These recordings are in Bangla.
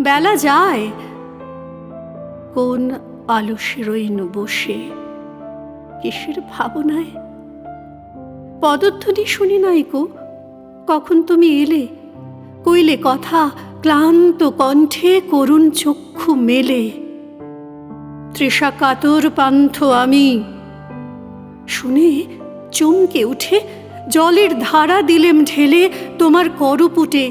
বেলা যায়। কোন আলসে বসে কিসের ভাবনায়? পদধ্বনি শুনি নাই গো কখন তুমি এলে? কইলে কথা ক্লান্ত কণ্ঠে করুণ চক্ষু মেলে। তৃষা কাতর পান্থ আমি। শুনে চমকে উঠে জলের ধারা দিলেম ঢেলে তোমার করপুটে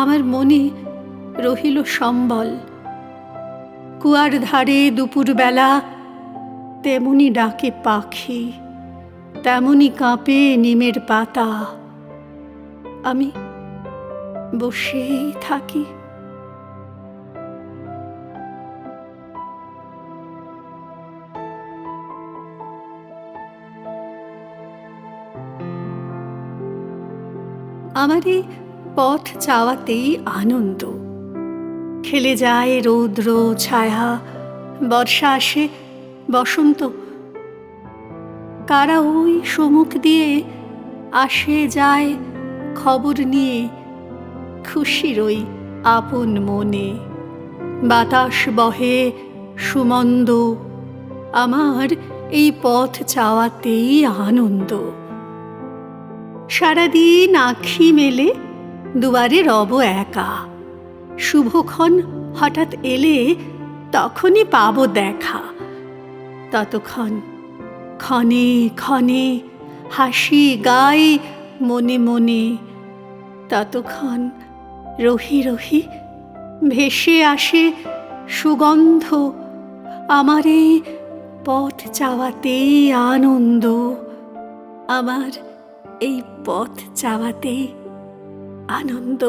আমার মনে রহিল সম্বল। কুয়ার ধারে দুপুরবেলা তেমনি ডাকে পাখি, তেমনি কাঁপে নিমের পাতা। আমি বসেই থাকি। আমার এই পথ চাওয়াতেই আনন্দ। খেলে যায় রৌদ্র, ছায়া, বর্ষা আসে, বসন্ত। কারা ওই সমুখ দিয়ে আসে যায় খবর নিয়ে, খুশির ওই আপন মনে। বাতাস বহে সুমন্দ, আমার এই পথ চাওয়াতেই আনন্দ। সারাদিন আখি মেলে দুয়ারে রব একা। শুভক্ষণ হঠাৎ এলে তখনই পাবো দেখা। ততক্ষণ ক্ষণে ক্ষণে হাসি গায়ে মনে মনে। ততক্ষণ রহি রহি ভেসে আসে সুগন্ধ আমার এই পথ চাওয়াতেই আনন্দ। আমার এই পথ চাওয়াতেই আনন্দ